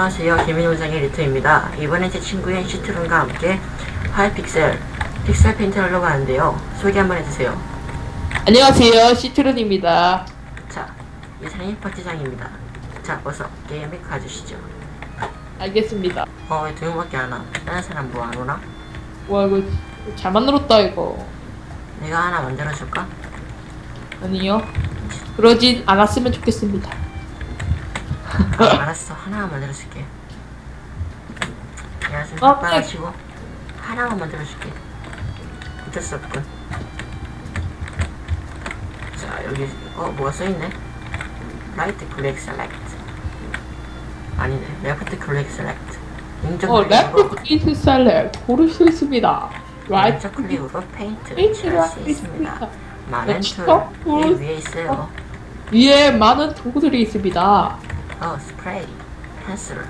안녕하세요. 개미농장의 리토입니다. 이번엔 제 친구인 시트론과 함께 하이픽셀 픽셀 페인트를 하려고 하는데요. 소개 한번 해주세요. 안녕하세요 시트론입니다 자, 이사님 파티장입니다. 자, 어서 게임에 가주시죠. 알겠습니다 어, 왜 두 명밖에 안 와? 다른 사람 뭐 안 오나? 와 이거 잘 만들었다 이거 내가 하나 만들어줄까? 아니요 그러진 않았으면 좋겠습니다 아, 알았어. 하나만 만들어줄게. 내가 좀 어, 바빠가지고 하나만 만들어줄게. 어쩔 수 없군. 자, 여기 어 뭐가 써있네? 라이트 클릭 셀렉트. 아니네. 레프트 클릭 셀렉트. 인적 어 클릭으로 랩프 이트 셀렉 고를 수 있습니다 라이트 클릭으로 페인트 페인트를 칠할 수 할수 있습니다. 많은 어. 위에 있어요. 위에 많은 도구들이 있습니다 어, 스프레이, 펜슬.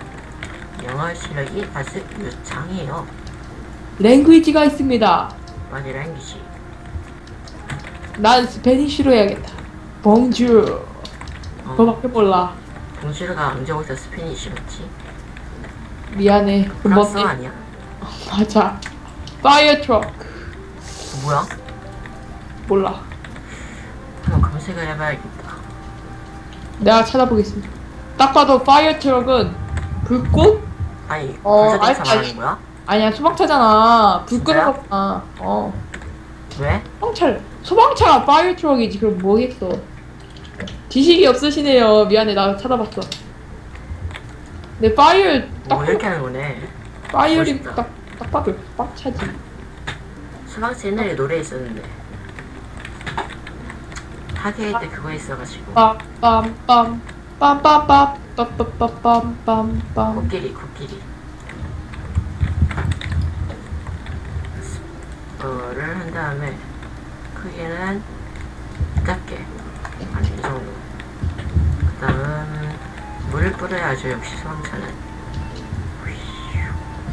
영어 실력이 아주 유창해요. 랭귀지가 있습니다 어디 랭귀지. 난 스페니쉬로 해야겠다 봉주 어, 그거밖에 몰라 봉주르가 언제 어디서 스페니쉬였지? 미안해 프랑스어 금방 아니야? 맞아 파이어 트럭 뭐야? 몰라 한번 검색을 해봐야겠다. 내가 찾아보겠습니다 딱 봐도 파이어 트럭은 불꽃? 아니, 어, 아니, 아니. 거야? 아니야 소방차잖아 불 끄는 진짜요? 거구나 어 왜? 소방차 소방차가 파이어 트럭이지 그럼 뭐겠어 지식이 없으시네요 미안해 나 찾아봤어 내 파이어 딱 뭐 이렇게 하는 거네. 파이어리 멋있다. 딱, 딱 봐도 소방차지 수방차 옛날에 노래 있었는데. 하계회 때 그거 있어가지고. 빰빰빰 빰빰빰 빰빰빰빰빰빰 코끼리, 코끼리. 스포를 한 다음에 크기는 작게. 아니, 이 정도. 그 다음, 물을 뿌려야죠, 역시 소방차는.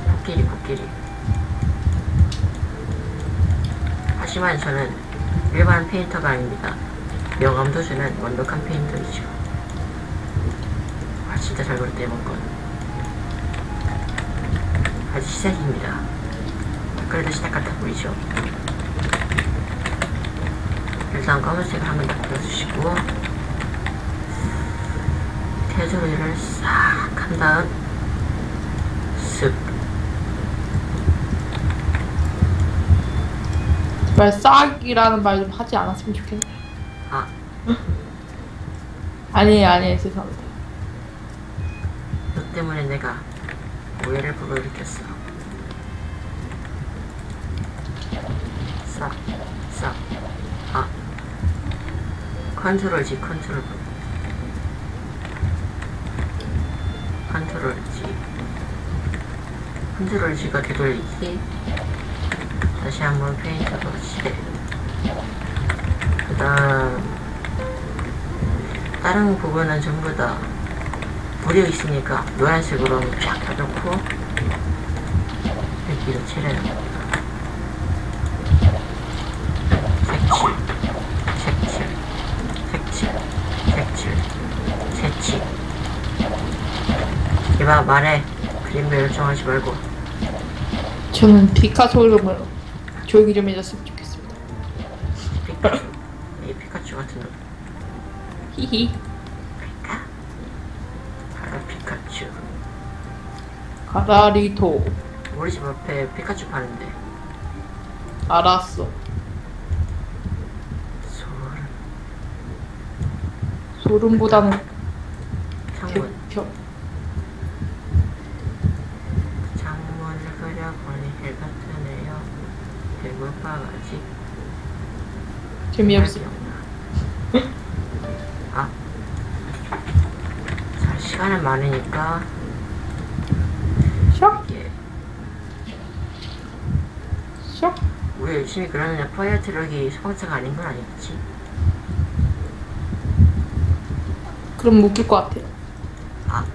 코끼리, 코끼리. 하지만 저는 일반 페인터가 아닙니다. 명암도 주는 완벽한 페인터이죠. 아, 진짜 잘 그렸다, 이번 건. 아직 시작입니다. 그래도 시작 같아 보이죠? 일단 검은색을 한번 더 그려주시고 테두리를 싹 한 다음 쓱말 싹이라는 말 좀 하지 않았으면 좋겠네 아, 아니 아니 죄송합니다 너 때문에 내가 오해를 불러일으켰어. 싹, 싹, 아. 컨트롤 G, 컨트롤 V. 컨트롤 G. 컨트롤 G가 되돌리기. 다시 한번 페인트로 칠해. 그 다음, 다른 부분은 전부 다 물이 있으니까 노란색으로 쫙 펴놓고 여기로 칠해요. 색칠, 색칠, 색칠, 색칠, 색칠. 이봐 말해. 그림을 열정하지 말고. 저는 피카소 이름을 조용히 좀 해줬으면 좋겠습니다 피카츄. 이 피카츄 같은 놈. 히히 가다리토 우리 집 앞에 피카츄 파는데. 알았어 소름. 소름보다는 창문. 겨, 창문을 그려보니 해가 뜨네요. 배고파가지. 재미없어 아. 자, 시간은 많으니까 샥 이게 샥 우리 열심히 그러느냐 파이어 트럭이 소방차가 아닌 건 아니겠지? 그럼 웃길 것 같아 아.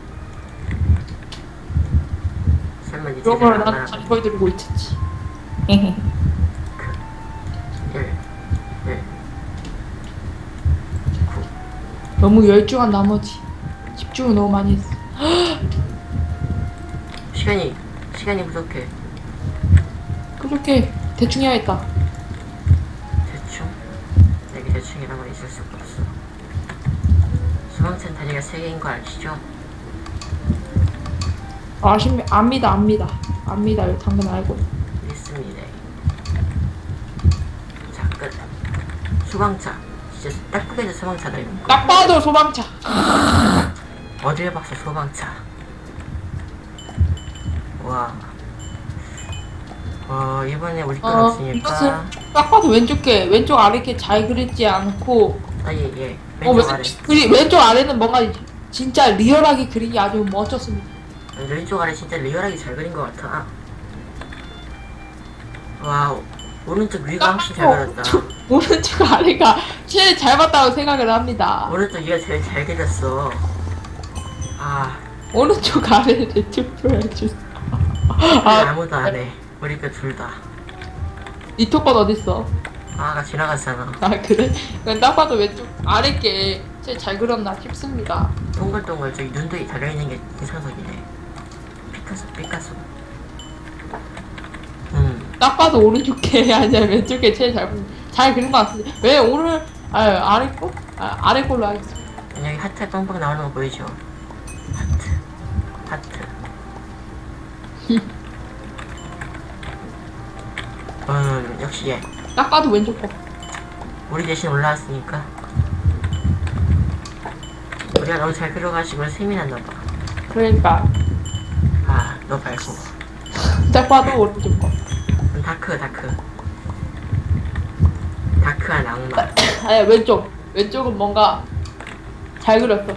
설마 니 그런 제대로 걸안 알아? 잘 보여드리고 있었지 헤헤 1, 1, 너무 열중한 나머지 집중을 너무 많이 했어 시간이 시간이 부족해. 그렇게 대충 해야겠다. 대충 내게 대충이란 건 있을 수가 없어. 수방찬 다리가 세 개인 거 아시죠? 아십 압니다 압니다 압니다 당근 알고. 믿습니다. 자 끝. 수방차. 진짜 딱 보기에도 수방차다 이거. 딱 봐도 소방차. 어딜 봤어 소방차. 와. 어 이번에 우리 건어 없으니까. 이것은 딱 봐도 왼쪽 게 왼쪽 아래 게 잘 그리지 않고 아예 예. 어, 왼쪽 왼, 아래. 그리, 왼쪽 아래는 뭔가 진짜 리얼하게 그리기 아주 멋졌습니다. 왼쪽 아래 진짜 리얼하게 잘 그린 것 같아. 와우. 오른쪽 위가 훨씬 잘 그렸다. 오른쪽 아래가 제일 잘 봤다고 생각을 합니다. 오른쪽 위가 제일 잘 그렸어. 아, 오른쪽 아래를 투표해 주세요. 아, 아, 아무도 안 해. 우리 뼈 둘 다. 이토건 어딨어? 아가 지나갔잖아. 아 그래? 그냥 딱 봐도 왼쪽 아래 게 제일 잘 그렸나 싶습니다. 동글동글 저기 눈도 달려있는 게 이상석이네. 피카소, 피카소. 음, 딱 봐도 오른쪽 게 아니야 왼쪽 게 제일 잘, 잘 그린 것 같은데 왜 오늘 아 아래 거? 아, 아래 걸로 하겠습니다. 여기 하트 뻥뻥 나오는 거 보이죠? 하트, 하트. 음, 역시 얘. 딱 봐도 왼쪽 거. 우리 대신 올라왔으니까 우리가 너무 잘 그려가지고 셈이 났나봐 그러니까 아너 말고 딱 봐도 오른쪽 거. 다크 다크 다크한 악마 아니 왼쪽 왼쪽은 뭔가 잘 그렸어.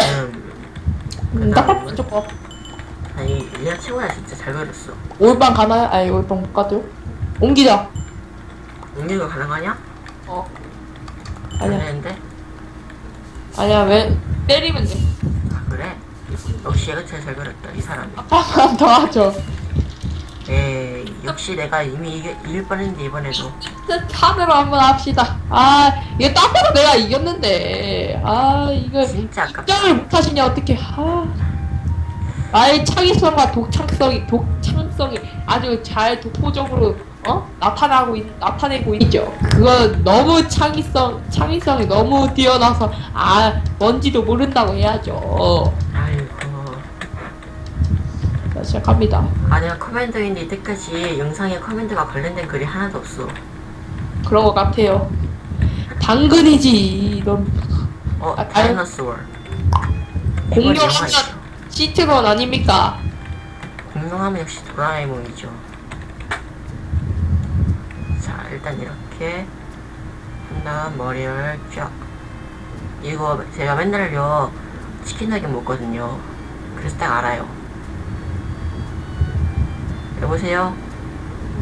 음 음, 딱 봐도 왼쪽 거. 아니 얘가 최고야 진짜 잘 그렸어 올방 가나요? 아니 올방 못 가죠? 옮기자. 옮기는 거 가능하냐? 어. 안 아니야 되는데? 아니야 왜 때리면 돼. 아 그래? 역시 얘가 제일 잘 그렸다 이 사람이 더 하죠. 에이 역시 내가 이미 이겨, 이길 뻔했는데 이번에도 탄으로 한번 합시다. 아 이게 딱 봐도 내가 이겼는데. 아 이거 진짜 아깝다 입장을 못 하시냐 어떻게? 아. 나의 창의성과 독창성이 독창성이 아주 잘 독보적으로 어 나타나고 있, 나타내고 있죠. 그거 너무 창의성 창의성이 너무 뛰어나서 아 뭔지도 모른다고 해야죠. 아이고 자 시작합니다. 아 내가 커맨더인데 이때까지 영상에 커맨드가 관련된 글이 하나도 없어 그런 것 같아요. 당근이지 넌 어, 아, 다이너스월. 공룡 하면 시트건 아닙니까? 공룡하면 역시 도라에몽이죠. 자, 일단 이렇게 한 다음 머리를 쫙. 이거 제가 맨날요 치킨 나게 먹거든요. 그래서 딱 알아요. 여보세요?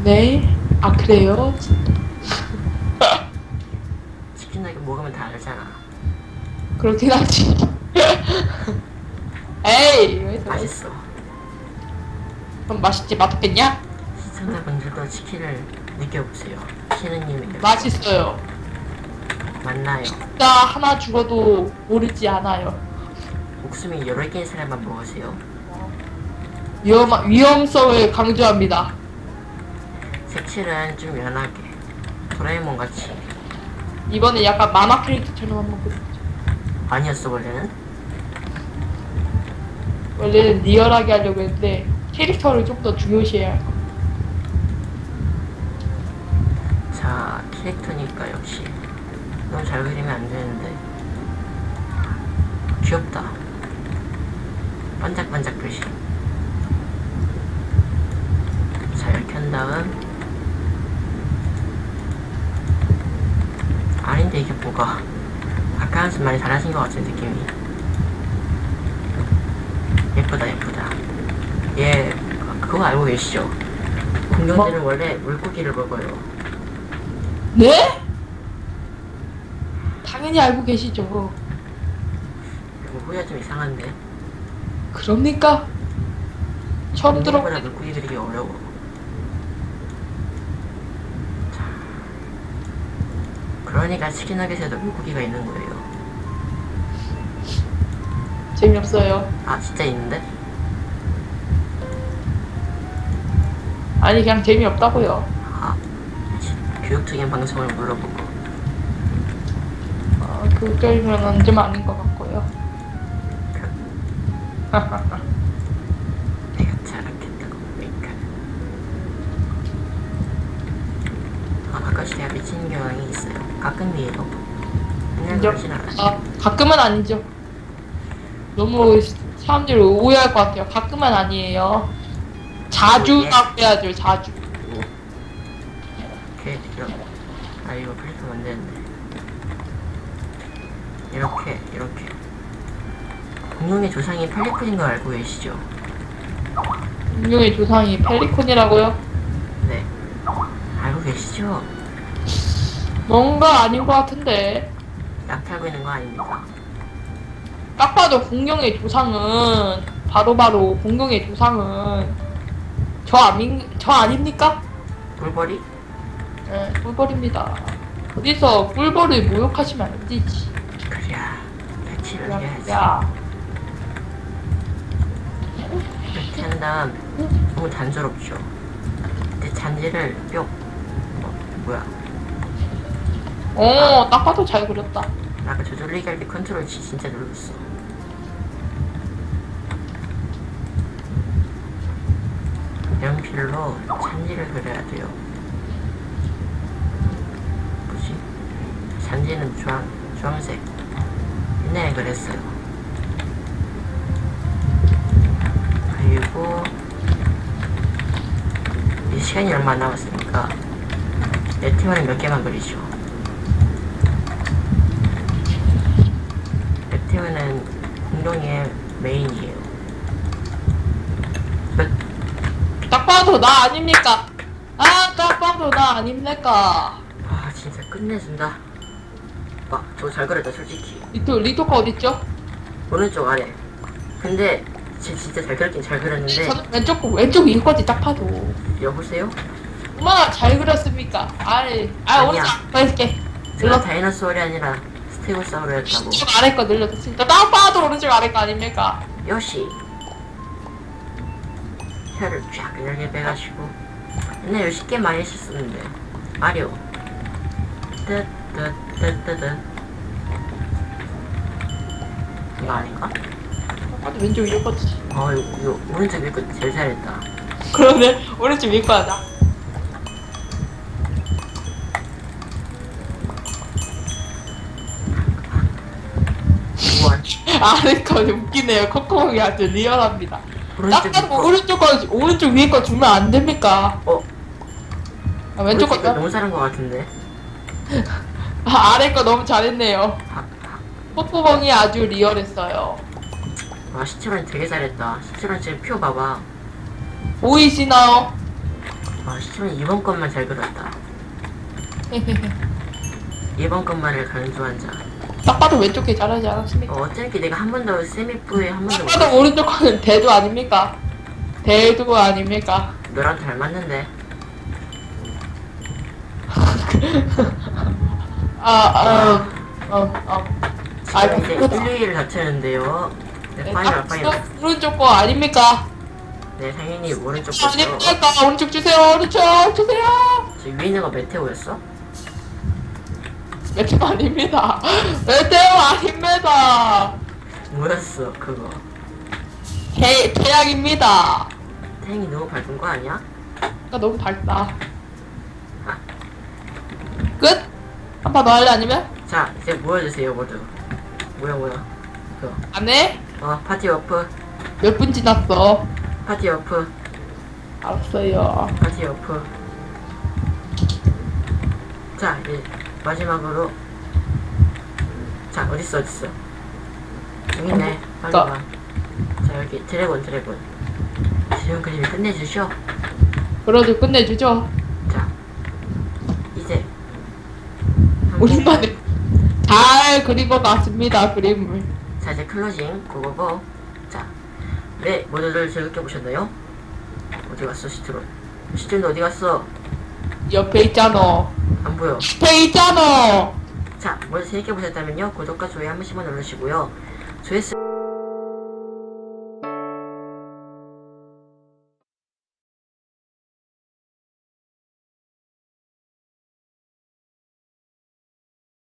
네. 아 그래요? 치킨 나게 먹으면 다 알잖아. 그렇긴 하지. 그럼 맛있지 맛없겠냐? 시청자분들도 치킨을 느껴보세요. 신우님이 맛있어요. 맞나요? 진짜 하나 죽어도 모르지 않아요. 목숨이 여러 개인 사람만 먹으세요. 위험 위험성을 강조합니다. 색칠은 좀 연하게 도라에몽 같이 이번에 약간 만화 캐릭터처럼 한번 그려. 아니었어 원래는 원래는 리얼하게 하려고 했는데 캐릭터를 좀 더 중요시해야 할 거. 자 캐릭터니까 역시. 너무 잘 그리면 안 되는데. 귀엽다. 반짝반짝 글씨. 자 이렇게 한 다음. 아닌데 이게 뭐가. 아까 한숨 많이 달라진 것 같은 느낌이. 예쁘다 예쁘다 예 그거 알고 계시죠? 공룡들은 원래 물고기를 먹어요 네? 당연히 알고 계시죠. 뭐 후야 좀 이상한데 그럽니까? 처음 보다 들어보는 물고기 그리기 어려워 자, 그러니까 치킨 너겟에도 물고기가 있는 거예요 재미없어요. 아 진짜 있는데? 아니 그냥 재미없다고요. 아, 지- 교육적인 방송을 물어보고 어, 그쪽이면 좀 아닌 것 같고요. 내가 잘하겠다고 그러니까. 아, 가끔씩 내가 미치는 경향이 있어요. 가끔이에요. 맨날 인정? 그러진 않아요. 아 가끔은 아니죠. 너무 사람들이 오해할 것 같아요. 가끔은 아니에요. 자주라고 해야죠. 자주. 이렇게 아 이거 안 되는데 이렇게 이렇게 공룡의 조상이 팔리콘인 거 알고 계시죠? 공룡의 조상이 펠리콘이라고요? 네 알고 계시죠? 뭔가 아닌 것 같은데. 약 팔고 있는 거 아닙니다 딱 봐도 공룡의 조상은 바로바로 공룡의 조상은 저 아닌 저 아닙니까? 꿀벌이? 네, 꿀벌입니다. 어디서 꿀벌을 모욕하시면 안 되지. 그래야 배치를 야, 해야지 야. 이렇게 한 다음 너무 단조롭죠 근데 잔지를 뿅 어, 뭐야 어, 딱 봐도 잘 그렸다. 나 아까 할때 컨트롤 치 진짜 눌렀어 연필로 잔지를 그려야 돼요 뭐지? 잔지는 주황, 주황색 옛날에 그랬어요 그리고 이제 시간이 얼마 안 남았으니까 내 팀원은 몇 개만 그리죠 랩티브는 공룡의 메인이에요. 몇, 딱 봐도 나 아닙니까? 아, 딱 봐도 나 아닙니까? 아 진짜 끝내준다. 와, 저거 잘 그렸다 솔직히. 리토, 리토카 어딨죠? 오른쪽 아래. 근데 쟤 진짜 잘 그렸긴 잘 그렸는데 저는 왼쪽, 왼쪽 위까지 딱 봐도. 여보세요? 얼마나 잘 그렸습니까? 아이, 아, 아니야. 오른쪽 보여줄게. 제가 눌러. 다이너소울이 아니라 스테고사우루였다고. 오른쪽 아래 거 진짜 딱 봐도 오른쪽 아래 거 아닙니까? 요시. 혀를 쫙 이렇게 빼가지고 옛날에 쉽게 많이 했었는데 마리오 뜨뜨뜨뜨뜨 이거 아닌가? 딱 봐도 왼쪽 위 거지. 어 이거, 이거 오른쪽 위거 제일 잘했다 그러네. 오른쪽 위거 하자. 우원 아래 거 웃기네요. 콧구멍이 아주 리얼합니다. 오른쪽 위거 오른쪽 거, 오른쪽 위에 거 주면 안 됩니까? 어? 아, 왼쪽 거, 너무 잘한 것 같은데 아, 아래 거 너무 잘했네요. 아, 콧구멍이 아주 리얼했어요. 와 시철은 되게 잘했다 시철은 지금 표 봐봐 보이시나요? 와 시철은 이번 것만 잘 그렸다 이번 것만을 강조한 자 딱 봐도 왼쪽 게 잘하지 않았습니까? 어, 어차피 내가 한 번 더 세미프에 한 번 딱 더 봐도 오른쪽 거는 대도 아닙니까? 대도 아닙니까? 너랑 닮았는데 아, 아, 어, 어. 아, 지금 이제 그거 1, 2를 다쳤는데요 네, 네, 파이널 딱 파이널 봐도 오른쪽 거 아닙니까? 네 당연히 오른쪽 거죠 아닙니까? 오른쪽 주세요, 오른쪽 주세요! 지금 위에 있는 거 메테오였어? 메테오 아닙니다. 메테오 아닙니다. 뭐였어 그거 개, 계약입니다. 태양이 너무 밝은 거 아니야? 나 너무 밝다. 끝? 한판더 할래 아니면? 자 이제 모여주세요 모두 모여 모여 그거 안 해? 어 파티 워프 몇 분 지났어? 파티 워프 알았어요. 파티 워프 자 이제 마지막으로 자 어딨어 어딨어 여기 있네 빨리 자. 와자 여기 드래곤 드래곤 지금까지 끝내주셔 그래도 끝내주죠. 자 이제 한 우리만의 잘 그리고 났습니다. 그림을. 자 이제 클로징 고고고 자 네, 모두들 즐겁게 보셨나요? 어디 갔어 시트론 시트론 어디 갔어? 옆에 있잖아. 안 보여 옆에 있잖아. 자 모두 재밌게 보셨다면요 구독과 좋아요 한 번씩만 눌러주시고요 조회수